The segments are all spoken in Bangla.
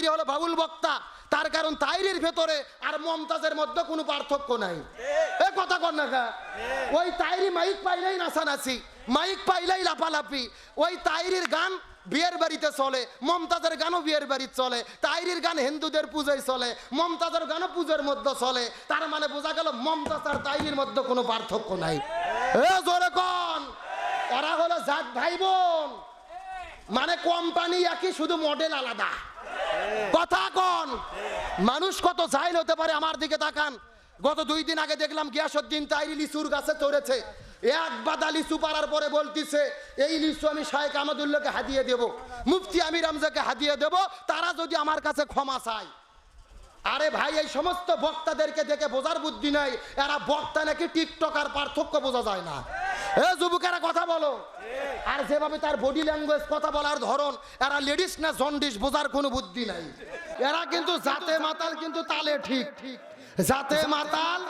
তাইরি হলো বাউল বক্তা। তার কারণ তাইরির ভেতরে আর মমতাজের মধ্যে কোনো পার্থক্য নাই। এ কথা কর না ওই তাইরি মাইক পাইলেই নাচানাচি মাইক পাইলেই লাফালাফি। ওই তাইরির গান বিয়ের বাড়িতে চলে মমতাজের গানও বিয়ের বাড়িতে চলে তাইরির গান হিন্দুদের পুজোয় চলে মমতাজের গানও পুজোর মধ্যে চলে। তার মানে বোঝা গেল মমতাজ আর তাইরির মধ্যে কোনো পার্থক্য নাই। এ জোরে কন। ওরা হলো জাত ভাই বোন। মানে কোম্পানি একই শুধু মডেল আলাদা। কথা কন। মানুষ কত জাইল হতে পারে আমার দিকে তাকান। গত দুই দিন আগে দেখলাম গিয়াসুদ্দিন তাইরি লিচুর গাছে চড়েছে। এক বাদা লিচু পাড়ার পরে বলতিছে, এই লিচু আমি শাহেক আমাদুল্লাহকে হাদিয়ে দেব। মুফতি আমির আমজাকে হাদিয়ে দেব। তারা যদি আমার কাছে ক্ষমা চায়। আরে ভাই, এই সমস্ত বক্তাদেরকে দেখে বোঝার বুদ্ধি নাই। এরা বক্তা নাকি টিকটক আর পার্থক্য বোঝা যায় না। কথা আর তার বডি কথা বলার ধরন, এরা লেডিস না জন্ডিস বোঝার কোনো বুদ্ধি নাই। এরা কিন্তু মাতাল, কিন্তু তালে ঠিক। মাতাল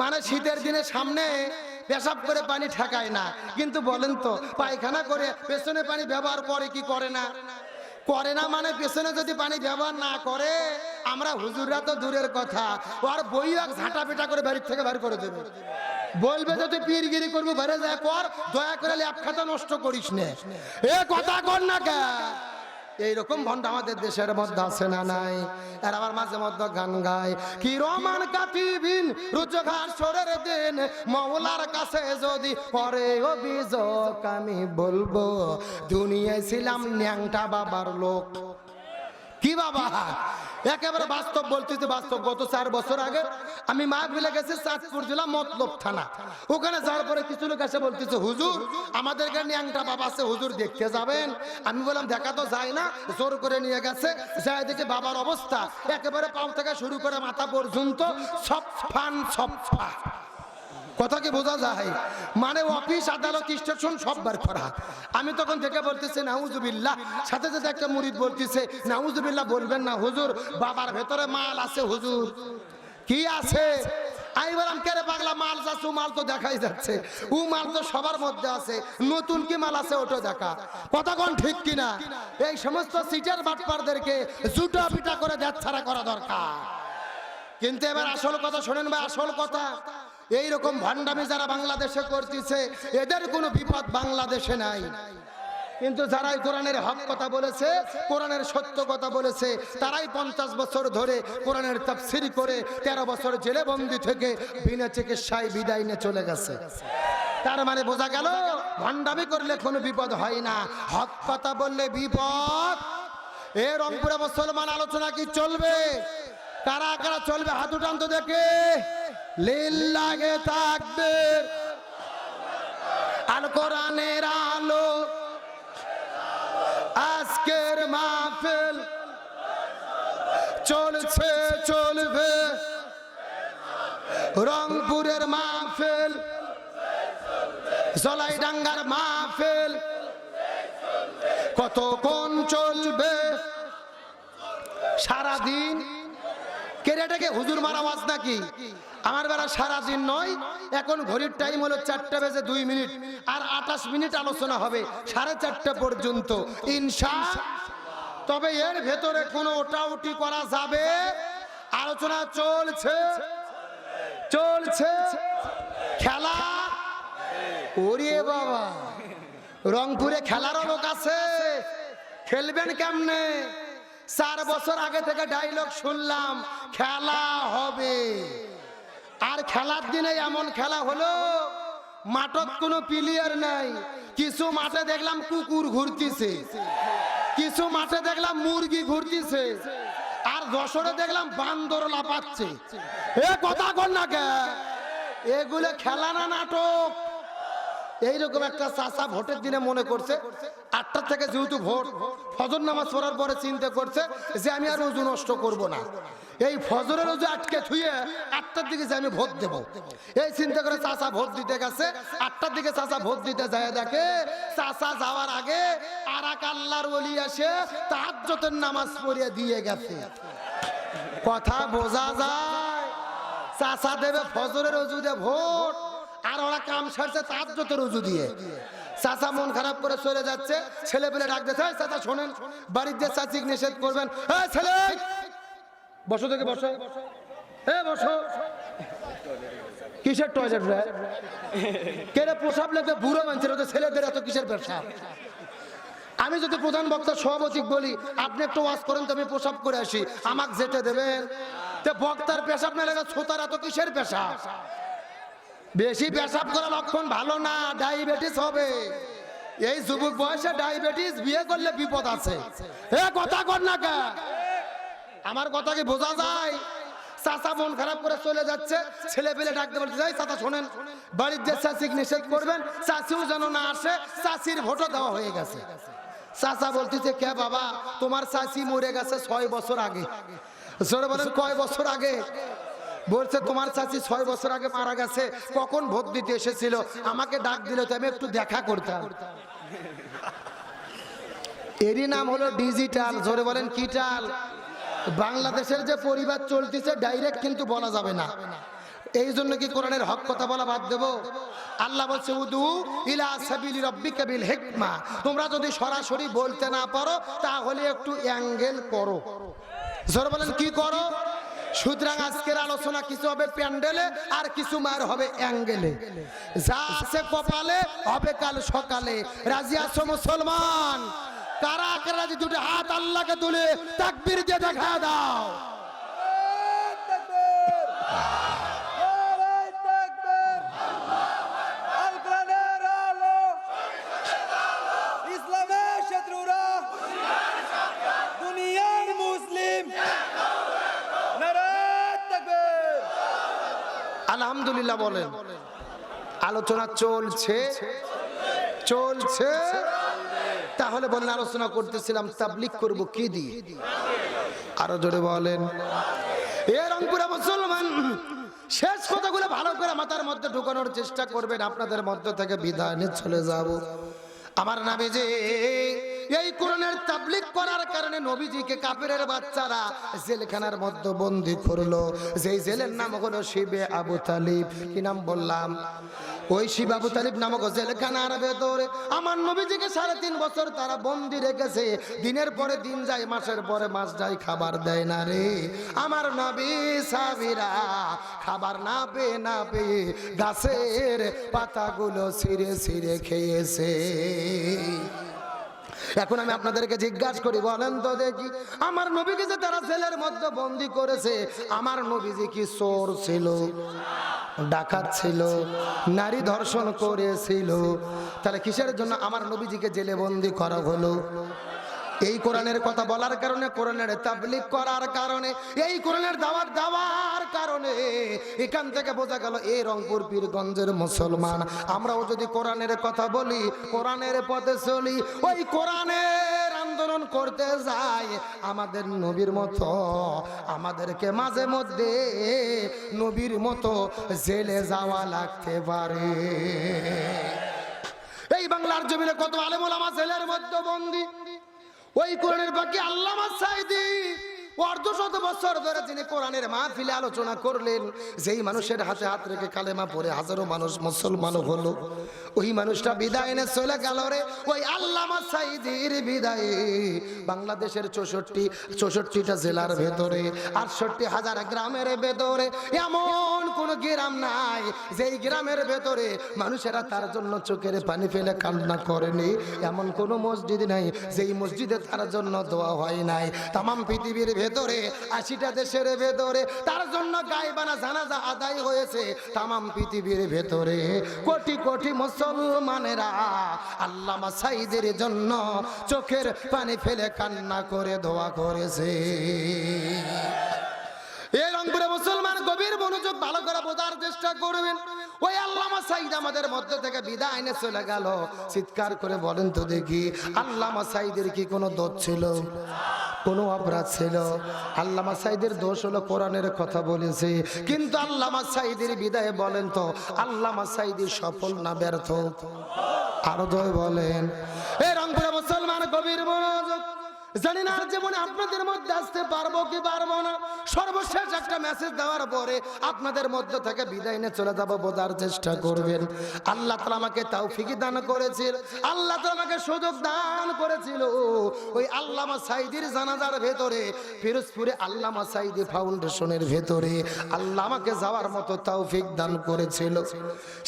মানে শীতের দিনে সামনে পেশাব করে পানি ঠেকায় না। কিন্তু বলেন তো, পায়খানা করে পেছনে পানি ব্যবহার করে কি করে না? করে না মানে পেছনে যদি পানি ব্যবহার না করে, আমরা হুজুররা তো দূরের কথা। আর বই এক ঝাঁটা পেটা করে বাড়ির থেকে বের করে দেবে। বলবে যদি পীরগিরি করব, বেড়ে যায় কর, দয়া করে ল্যাপ খাতা নষ্ট করিস নে। এ কথা কর না কে? এইরকম ভণ্ড আমাদের দেশের মধ্যে আছে না নাই? আর আমার মাঝে মধ্যে গান গায়। কি রমান কাতিবিন রুজঘাট সরের দিন মৌলার কাছে যদি পরে অভিযোগ আমি বলব, দুনিয়ায় ছিলাম ন্যাংটা বাবার লোক। কি বাবা? একেবারে বাস্তব বলতেছি, বাস্তব। গত চার বছর আগে আমি মা ফেলে গেছি, চাঁদপুর জেলা মতলব থানা। ওখানে যাওয়ার পরে কিছু লোক এসে বলতেছে, হুজুর, আমাদের এখানে একটা বাবা আছে, হুজুর দেখতে যাবেন? আমি বললাম, দেখা তো যায় না, জোর করে নিয়ে গেছে, যায় দেখে বাবার অবস্থা। একেবারে পাও থেকে শুরু করে মাথা পর্যন্ত সব ফান, সব ফা কথা কি বোঝা যায়। মানে অফিস আদালত স্টেশন সব বার করা আমি তখন থেকে বলতেছি, নাউজুবিল্লাহ, সাথে সাথে একটা মুরিদ বলতেছে, নাউজুবিল্লাহ বলবেন না, হুজুর, বাবার ভেতরে মাল আছে, হুজুর। কি আছে? মাল তো দেখাই যাচ্ছে। মাল তো সবার মধ্যে আছে, নতুন কি মাল আছে ওটা দেখা। ঠিক এই সমস্ত সিটার জুটা করে করা দরকার। কিন্তু এবার আসল কথা শোনেন ভাই, আসল কথা। এই রকম যারা বাংলাদেশে করতেছে, এদের কোনো বিপদ বাংলাদেশে নাই। কিন্তু যারাই কোরআনের হক কথা বলেছে, কোরআনের সত্য কথা বলেছে, তারাই পঞ্চাশ বছর ধরে কোরআনের তাফসির করে তেরো বছর জেলে বন্দি থেকে বিনা চিকিৎসায় বিদায় নিয়ে চলে গেছে। তার মানে বোঝা গেল, ভান্ডামি করলে কোনো বিপদ হয় না। হক কথা বললে বিপদ। এ রংপুরে মুসলমান আলোচনা কি চলবে? কারা কারা চলবে? হাত উঠান তো দেখে। লীল লাগে থাকবে। আল কোরআনের আলো, আজকের মাহফিল চলছে, চলবে। রংপুরের মাহফিল জলাই ডাঙ্গার মাহফিল, কতক্ষণ চলবে? সারাদিন কেরাটাকে হুজুর মারা ওয়াজ নাকি? আমার বেলা সারাদিন নয়, এখন ঘড়ির টাইম হলো চারটা বেজে দুই মিনিট, আর আঠাশ মিনিট আলোচনা হবে সাড়ে চারটা পর্যন্ত ইনশা তবে এর ভেতরে কোনো ওটাউটি করা যাবে? আলোচনা চলছে। চলছে। খেলা? ওরে বাবা। রংপুরে খেলারও লোক আছে। খেলবেন কেমনে? চার বছর আগে থেকে ডায়লগ শুনলাম, খেলা হবে। আর খেলার দিনে এমন খেলা হলো, মাঠত কোনো প্লেয়ার নাই। কিছু মাঠে দেখলাম কুকুর ঘুরতিছে। কিছু মাঠে দেখলাম মুরগি ঘুরতিছে। আর যশোরে দেখলাম বান্দর লাপাচ্ছে এ কথা কর না কে? এগুলো খেলা না নাটক? এইরকম একটা চাষা ভোটের দিনে মনে করছে, আটটা থেকে যেহেতু ভোট, ফজর নামাজ পড়ার পরে চিন্তা করছে যে আমি আর রোজু নষ্ট করব না। এই ফজরের রোজু আটকে থুয়ে আটটার দিকে যে আমি ভোট দেব। এই চিন্তা করে চাষা ভোট দিতে গেছে, আটটার দিকে চাষা ভোট দিতে যায় দেখে চাষা যাওয়ার আগে আর এক আল্লাহর ওলি আসে তাহাজ্জতের নামাজ পড়িয়ে দিয়ে গেছে। কথা বোঝা যায়। চাষা দেবে ফজরের রোজু দিয়ে ভোট। আর ওরা কাম সারছে তার যত রুজু দিয়ে। চাচা মন খারাপ করে চলে যাচ্ছে, ছেলে পেলে ডাক দিচ্ছে চাচা শোনেন, বাড়ির যে চাচিক নিষেধ করবেন, এই ছেলে, বসো থেকে বসো বসো। কিসের টয়লেট প্রসাব লেগে বুড়ো মানুষের ছেলেদের এত কিসের পেশাব আমি যদি প্রধান বক্তা, সভাপতি বলি, আপনি একটু ওয়াজ করেন তো আমি প্রসাব করে আসি। আমাকে যেতে দেবেন। তো বক্তার পেশাব না লাগা, ছোতার এত কিসের পেশাব? বেশি পেশাব করা লক্ষণ ভালো না ডায়াবেটিস হবে। এই যুবক বয়সে ডায়াবেটিস বিয়ে করলে বিপদ আছে। এ কথা কর না কে? আমার কথা কি বোঝা যায়? চাচা মন খারাপ করে চলে যাচ্ছে ছেলে পেলে ডাকতে বলতে যাই চাচা, শোনেন, বাড়ির যে চাষিক নিষেধ করবেন চাষিও যেন না আসে চাষির ভোটও দেওয়া হয়ে গেছে। চাচা বলতেছে, কে বাবা, তোমার চাষি মরে গেছে ছয় বছর আগে। জোরে বলেন, কয় বছর আগে? বলছে, তোমার চাচি ছয় বছর আগে মারা গেছে, কখন ভোট দিতে এসেছিল? আমাকে ডাক দিল তো, আমি একটু দেখা করতাম। এরই নাম হলো ডিজিটাল, জোরে বলেন কিটাল বাংলাদেশের যে পরিবার চলতেছে, ডাইরেক্ট কিন্তু বলা যাবে না। এই জন্য কি কোরআনের হক কথা বলা বাদ দেব? আল্লাহ বলছে, উদু ইলা সাবিলি রব্বিকা বিল হিকমা। তোমরা যদি সরাসরি বলতে না পারো, তাহলে একটু অ্যাঙ্গেল করো। জোরে বলেন কি করো? সুতরাং আজকের আলোচনা কিছু হবে প্যান্ডেলে আর কিছু মার হবে অ্যাঙ্গেলে। যা আছে কপালে হবে কাল সকালে। রাজি আছো মুসলমান? কারা কারা দুটো হাত আল্লাহকে তুলে তাকবীর দিয়ে দেখা দাও। আলহামদুলিল্লাহ বলেন। আলোচনা চলছে। চলছে। তাহলে বলেন আলোচনা করতেছিলাম, তাবলিক করব কি দিয়ে? আরও জোরে বলেন। এ রংপুরা মুসলমান, শেষ কথাগুলো ভালো করে মাথার মধ্যে ঢুকানোর চেষ্টা করবেন, আপনাদের মধ্যে থেকে নিয়ে চলে যাব। আমার নামে যে এই কোরআনের তাবলিক করার কারণে নবীজিকে কাপেরের বাচ্চারা জেলখানার মধ্যে বন্দি করল। যেই জেলের নাম হলো শিবে আবু তালিব। কি নাম বললাম? ওই শিব আবু তালিব নামক জেলখানার ভেতরে আমার নবীজিকে সাড়ে তিন বছর তারা বন্দি রেখেছে। দিনের পরে দিন যায়, মাসের পরে মাস যায়, খাবার দেয় না রে। আমার নবী সাবিরা খাবার না পেয়ে না পেয়ে গাছের পাতাগুলো ছিঁড়ে ছিঁড়ে খেয়েছে। এখন আমি আপনাদেরকে জিজ্ঞাসা করি, বলেন তো দেখি, আমার নবীকে যে তারা জেলের মধ্যে বন্দি করেছে, আমার নবীজি কি চোর ছিল, ডাকাত ছিল, নারী ধর্ষণ করেছিল? তাহলে কিসের জন্য আমার নবীজিকে জেলে বন্দি করা হলো? এই কোরআনের কথা বলার কারণে, কোরআনের তাবলিগ করার কারণে, এই কোরআনের দাওয়াত দেওয়ার কারণে এখান থেকে বোঝা গেল এই রংপুর পীরগঞ্জের মুসলমান। আমরাও যদি কোরআনের কথা বলি, কোরআনের পথে চলি, ওই কোরআনের আন্দোলন করতে যাই, আমাদের নবীর মতো, আমাদেরকে মাঝে মধ্যে নবীর মতো জেলে যাওয়া লাগতে পারে। এই বাংলার জমিনে কত আলেমুল আমার জেলের মধ্যে বন্দী ওই কোরআনের বাকি আল্লামা সাইদি অর্ধ শত বছর ধরে যিনি কোরআনের মাহফিলে আলোচনা করলেন, যেই মানুষের হাতে হাত রেখে কালেমা পড়ে হাজারো মানুষ মুসলমান হলো। ওই মানুষটা বিদায় এনে চলে গেল রে, ওই আল্লামা সাইদির বিদায়ে। বাংলাদেশের চৌষট্টি, চৌষট্টিটা জেলার ভেতরে, আটষট্টি হাজার গ্রামের ভেতরে, এমন কোন গ্রাম নাই, যেই গ্রামের ভেতরে মানুষেরা তার জন্য চোখের পানি ফেলে কান্না করেনি। এমন কোন মসজিদ নাই, যেই মসজিদে তার জন্য দোয়া হয় নাই। তাম পৃথিবীর ভেতরে আশিটা দেশের ভেতরে, তার জন্য গাইবানা জানাজা আদায় হয়েছে তাম পৃথিবীর ভেতরে। কোটি কোটি মুসলমানেরা আল্লামা সাইদের জন্য চোখের পানি ফেলে কান্না করে দোয়া করেছে। এই রংপুরে মুসলমান গভীর মনোযোগ ভালো করে বোঝার চেষ্টা করবেন। ওই আল্লামা সাইদ আমাদের মধ্যে থেকে বিদায় এনে চলে গেল। চিৎকার করে বলেন তো দেখি, আল্লামা সাইদের কি কোনো দোষ ছিল? কোনো অপরাধ ছিল? আল্লামা সাইদের দোষ হলো কোরআনের কথা বলেছে। কিন্তু আল্লামা সাইদের বিদায় বলেন তো, আল্লামা সাইদি সফল না ব্যর্থ? আরও দয় বলেন। এই রংপুরে জানি না আপনাদের মধ্যে আসতে পারব কি পারব না। সর্বশেষ একটা মেসেজ দেওয়ার পরে আপনাদের মধ্য থেকে বিদায় নিয়ে চলে যাব বোঝার চেষ্টা করবেন। আল্লাহ তালা আমাকে তাও ফিকি দান করেছিল, আল্লাহ তালা আমাকে সুযোগ দান করেছিল। ওই আল্লামা সাইদির জানাজার ভেতরে, ফিরোজপুরে আল্লামা সাইদি ফাউন্ডেশনের ভেতরে আল্লাহ আমাকে যাওয়ার মতো তৌফিক দান করেছিল।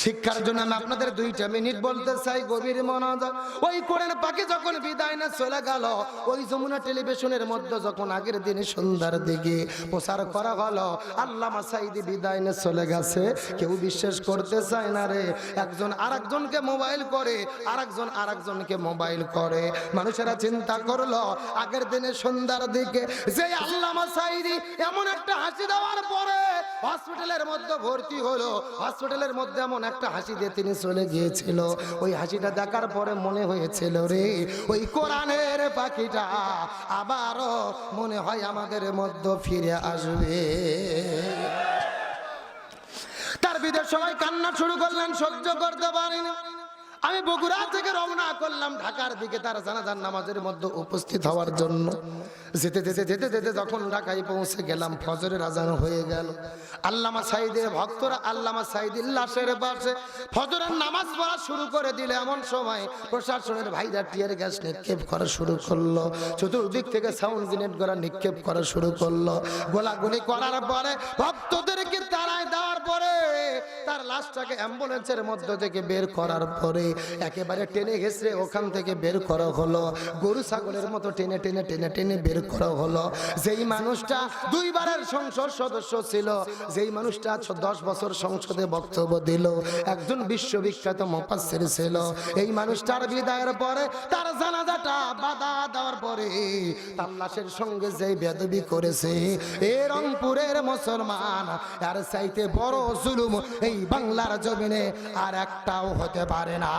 শিক্ষার জন্য আমি আপনাদের দুইটা মিনিট বলতে চাই, গভীর মনোযোগ। ওই কোরআন পাখি যখন বিদায় না চলে গেল, ওই যমুনা টেলিভিশনের মধ্যে যখন আগের দিন সন্ধ্যার দিকে প্রচার করা হলো, আল্লামা সাইদি বিদায় না চলে গেছে। কেউ বিশ্বাস করতে চায় না রে। একজন আরেকজনকে মোবাইল করে, আরেকজন আরেকজনকে মোবাইল করে। মানুষেরা চিন্তা করল, আগের দিনে সন্ধ্যার দিকে যে আল্লামা সাইদি এমন একটা হাসি দেওয়ার পরে হসপিটালের মধ্যে ভর্তি হলো। হসপিটালের মধ্যে এমন একটা হাসি দিয়ে তিনি চলে গিয়েছিল। ওই হাসিটা দেখার পরে মনে হয়েছিল রে, ওই কোরআনের পাখিটা আবারও মনে হয় আমাদের মধ্যে ফিরে আসবে। তার বিদের সবাই কান্না শুরু করলেন, সহ্য করতে পারিনি। আমি বগুড়া থেকে রওনা করলাম ঢাকার দিকে তার জানাজার নামাজের মধ্যে উপস্থিত হওয়ার জন্য। যেতে যেতে যেতে যেতে যখন ঢাকায় পৌঁছে গেলাম, ফজরের আজান হয়ে গেল। আল্লামা সাইদের ভক্তরা আল্লামা সাইদির লাশের পাশে ফজরের নামাজ পড়া শুরু করে দিলে এমন সময় প্রশাসনের ভাইরা টিয়ার গ্যাস নিক্ষেপ করা শুরু করল। চতুর্দিক থেকে সাউন্ড গ্রেনেড করা নিক্ষেপ করা শুরু করল। গোলাগুলি করার পরে ভক্তদেরকে তাড়ায় দেওয়ার পরে তার লাশটাকে অ্যাম্বুলেন্সের মধ্য থেকে বের করার পরে একেবারে টেনে ঘেসে ওখান থেকে বের করা হলো। গরু ছাগলের মতো টেনে টেনে টেনে টেনে বের করা হলো। যেই মানুষটা দুইবারের সংসদ সদস্য ছিল, যেই মানুষটা দশ বছর সংসদে বক্তব্য দিল, একজন বিশ্ববিখ্যাত মপাসের ছিল। এই মানুষটার বিদায়ের পরে তার জানাজাটা বাধা দেওয়ার পরে তার লাশের সঙ্গে যে বেদবি করেছে, এ রংপুরের মুসলমান আর চাইতে বড় জুলুম এই বাংলার জমিনে আর একটাও হতে পারে না।